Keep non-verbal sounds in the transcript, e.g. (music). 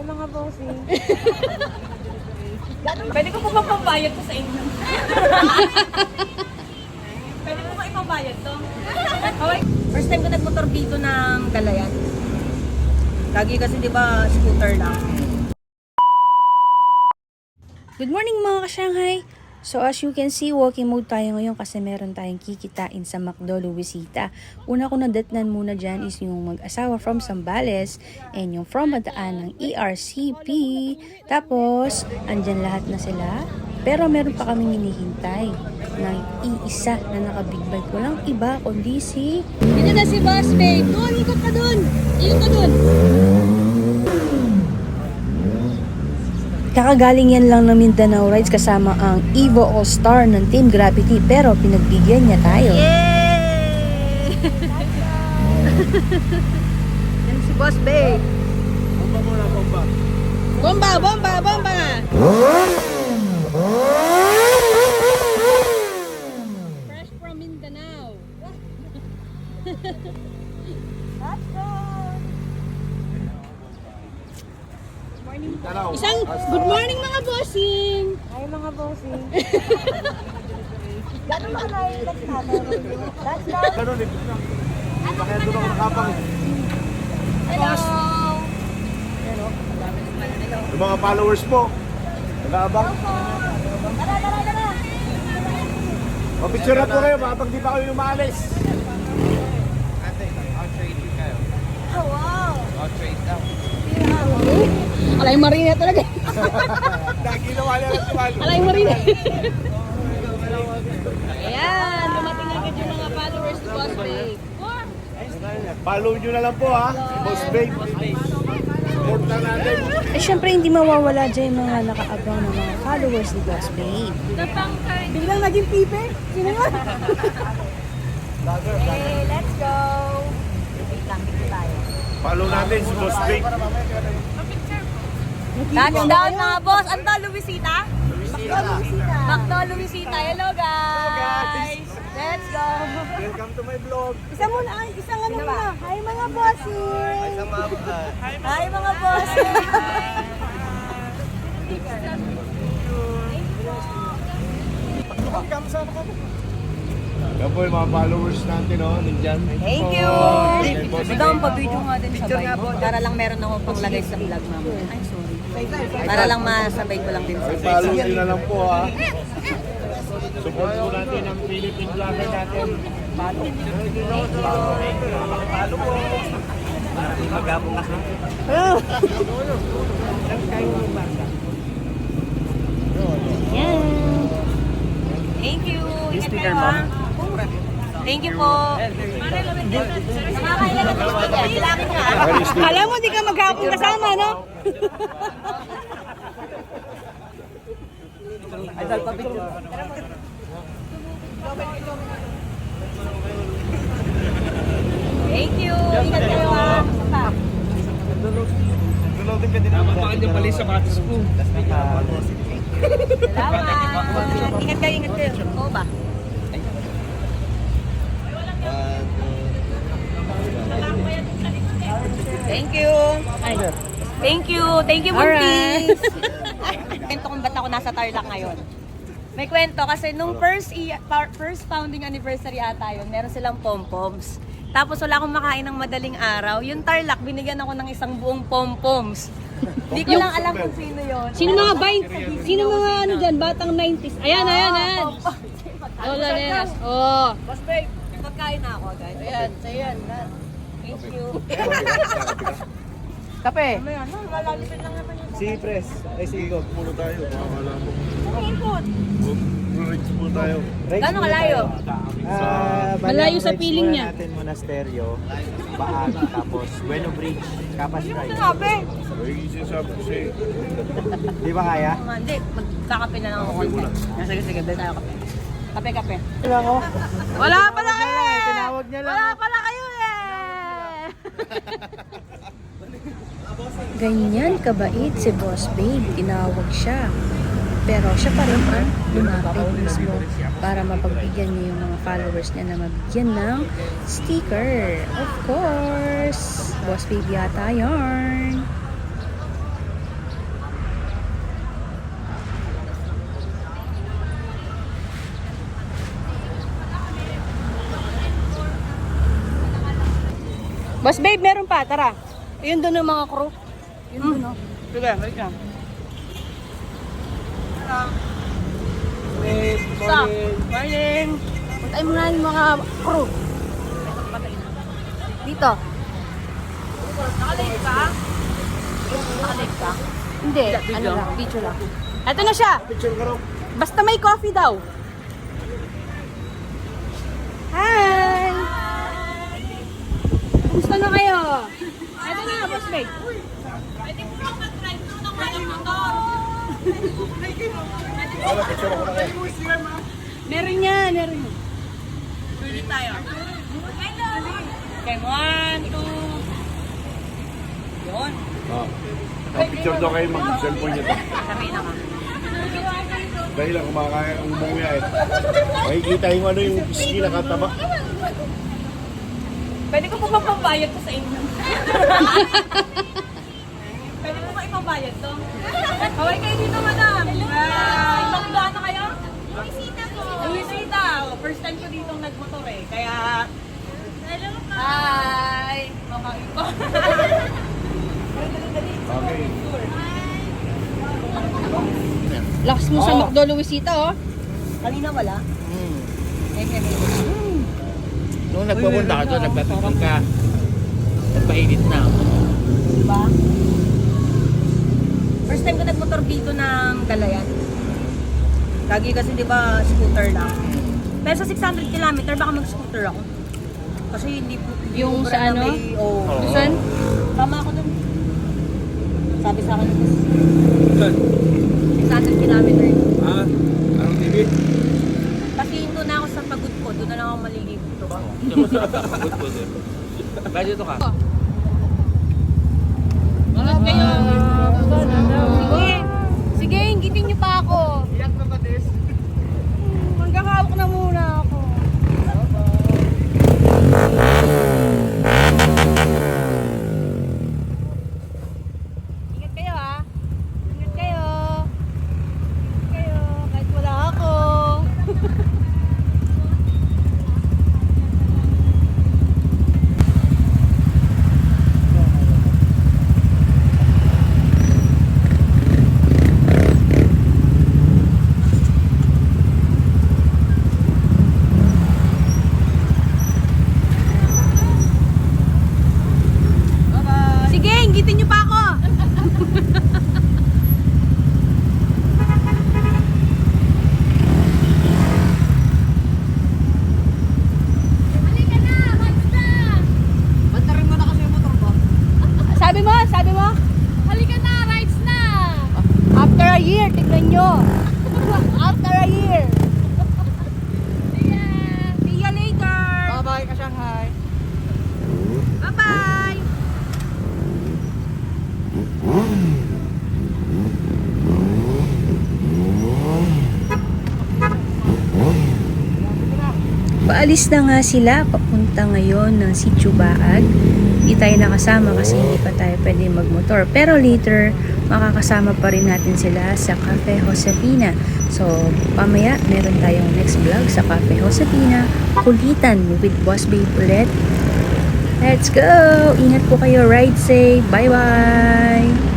Ay, mga bossing. Pwede ko po ba pambayad to sa inyo? (laughs) Pwede ko ba ipambayad to? Okay. First time ko nagmotor dito ng Dalayan. Lagi kasi di ba scooter lang. Good morning mga ka-Shanghai! So as you can see, walking mode tayo ngayon kasi meron tayong kikitain sa McDo Luisita. Una ko nadatnan muna dyan is yung mag-asawa from Sambales and yung from Madaan ng ERCP. Tapos, andyan lahat na sila. Pero meron pa kaming hinihintay ng iisa na naka-big bike. Walang iba kundi si... Dito na si Boss Babe! Doon! Ikot ka doon! Ikot ka doon! Kakagaling yan lang ng Mindanao Rides kasama ang Evo All-Star ng Team Gravity pero pinagbigyan niya tayo. Yay! (laughs) Yan si Boss Babe. Bomba! Bomba! Bomba! Fresh from Mindanao. (laughs) Isang good morning mga bossing! Ay, mga bossing. (laughs) Gano'n ba na yung next natin? Let's go! Ganun eh. Kaya doon ako nakapang. Hello! Yung mga followers mo. Nag-aabang. Tara, tara, tara! Mapicture na po kayo, baka pag di pa kayo umaalis. Oh, wow! Alay marina talaga. Ginawa niya lang si Malo. Alay marina. Ayan, dumating agad yung mga followers ni Boss Babe. Follow nyo na lang po ha. Boss Babe. Support na natin. Eh syempre hindi mawawala dyan yung mga nakaabang ng mga followers ni Boss Babe. Biglang naging pipe. Sino yun? Hey, let's go! Wait lang, dito tayo. Follow natin si Boss Babe. Touchdown mga boss! Ano to, Luisita? Luisita. Macdo, Luisita. Hello guys! Let's go! Welcome to my vlog. Isa muna, ay, isang ano muna. Hi, mga bossing. Hi mga boss! Yan po yung mga followers natin, no? Nandyan. Thank you! Ito ang pa-video nga din sabay. Para lang meron ako panglagay sa vlog mamaya. Ay, sorry. Para lang masabay ko lang din sa follow nyo na lang po ha. Support po natin ang Philippine vlogger natin. Follow. Follow po. Magabong kasi. Yan. Thank you. Ingat kayo ha. Thank you po. Alam mo, di ka maghapon kasama, no? Thank you. Ingat kayo ha. Downloadin ka din naman. Salamat. Ingat kayo, ingat kayo. Oo ba? Thank you. Thank you. Thank you, Buntis. (laughs) Kwento kung ba't ako nasa Tarlac ngayon. May kwento kasi nung first first founding anniversary ata yun, meron silang pom-poms. Tapos wala akong makain ng madaling araw. Yung Tarlac, binigyan ako ng isang buong pom-poms. (laughs) Hindi ko lang alam kung sino yun. Sino mga bay? Sino mga ano dyan? Batang 90s. Ayan, ayan, ayan. Oh, Laneras. Oh. Boss babe, magkain na ako agad. Ayan, ayan. Thank you. Kape. Si Pres. Ay, si Igor. Puno tayo. Makakala mo. Rich po tayo. Gano'ng kalayo? Ah, bali, Malayo sa piling muna niya. natin monasteryo, Baag, tapos Bueno Bridge, Capas Drive. Kape. Ay, sinasabi ko sa'yo. Di ba kaya? Hindi, magkakape na lang ako konti. Ah, Sige, sige, dahil tayo kape. Kape, kape. Wala pala kayo eh! Tinawag niya lang. Wala pala kayo eh! Ganyan kabait si Boss Babe, tinawag siya. Pero siya pa rin ang lumapit mismo para mapagbigyan niya yung mga followers niya na mabigyan ng sticker. Of course! Boss Babe yata yarn! Boss Babe, meron pa. Tara! Ayun doon ng mga crew. Yun doon, oh. Sige, wait lang. Sa, morning. Puntayin mo na yung mga crew. Dito. Nakalive ka? Nakalive ka? Hindi, ano lang, video lang. Ito na siya. Basta may coffee daw. Hi! Kumusta na kayo? Babe. Pwede mo ba mag-drive thru ng walang motor? Meron yan, meron yan. Tuloy tayo. Okay, one, two. Yun. Oh. Oh, picture daw kayo mag-cellphone niya to. Sabi na ka. Dahil lang kumakain ang bunga eh. Makikita yung ano yung pisngi nakataba. Pwede ko po ba pambayad to sa inyo? (laughs) Pwede po ba ipambayad to? Kaway kayo dito, madam. Hi. Ibang daan na kayo? Luisita po. Luisita. Oh, First time ko dito nagmotor eh. Kaya... Hello, Hi. Makain po. Okay. Lakas mo sa McDo Luisita, oh. Kanina wala? Hmm. Eh, eh, eh. Nung nagpupunta ka doon, nagpapipon ka. Nagpainit na. Diba? First time ko nagmotor dito ng Galayan. Lagi kasi di ba scooter lang. Pero sa 600 km baka mag-scooter ako. Kasi hindi po Yung sa ano? May, oh. Oo. Saan? Tama ako dun. Sabi sa akin, 600 km. Ah, anong TV? Kasi doon na ako sa pagod ko, doon na lang ako maliligo. Ba dito ka? Ingat kayo. Sige, sige, inggitin niyo pa ako. Hanggang hawak na muna ako. Ingat kayo ha. Ingat kayo. Ingat kayo. Kahit wala ako. Sige, inggitin niyo pa ako. Sabi mo? Halika na, rides na! After a year, tignan nyo. (laughs) After a year. (laughs) See ya later. Bye-bye ka Shanghai. Bye-bye. Paalis na nga sila papunta ngayon ng Sitio Baag. Hindi tayo nakasama kasi hindi pa tayo pwede magmotor. Pero later, makakasama pa rin natin sila sa Cafe Josefina. So, pamaya, meron tayong next vlog sa Cafe Josefina. Kulitan with Boss Babe ulit. Let's go! Ingat po kayo. Ride safe. Bye-bye!